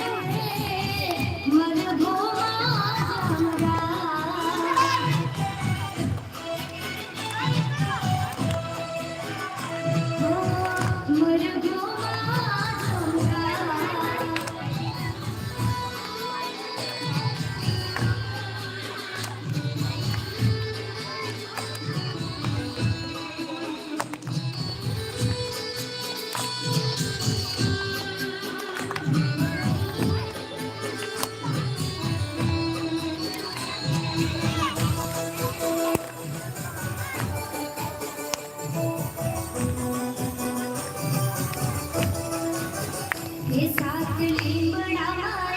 Yeah. એ સાત લીમડામાં